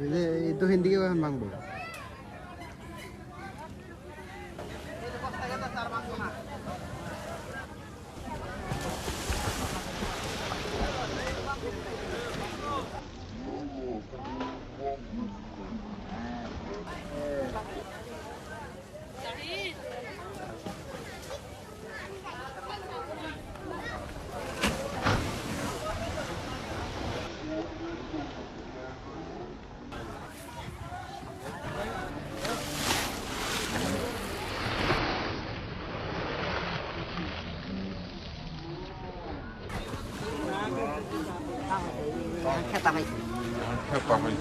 এই যে এই তো হিন্দি কে কখন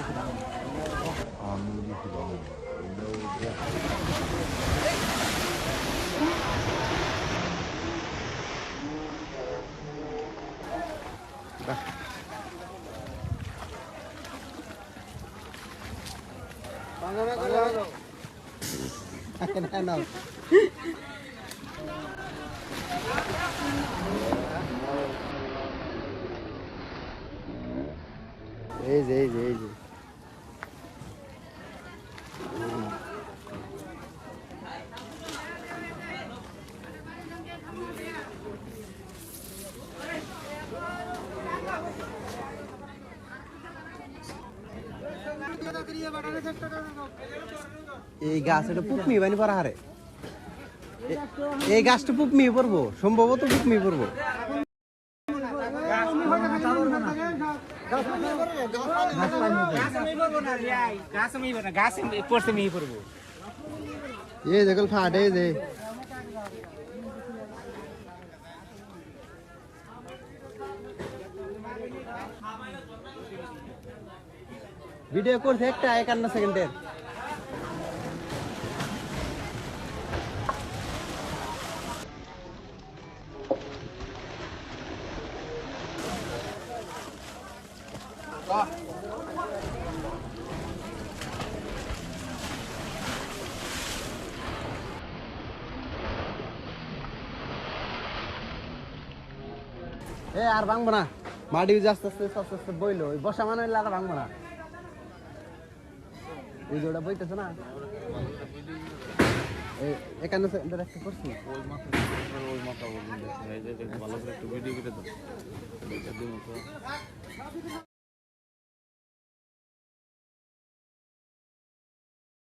ভাঙবো না না এই যে, এই এই গাছ এটা পুকমি বানি পড়া হারে। এই গাছটা পুকমি পড়ব, সম্ভবত পুকমি পড়ব। এই দেখল ফাটে যে ভিডিও করছে একটা একান্ন সেকেন্ডের। এ, আর ভাঙবো না। মাটি আস্তে আস্তে আস্তে আস্তে বইলো, ওই বসা মানে আর ভাঙবো না। ওই যে ওটা বইতেছে না? সেকেন্ডের একটা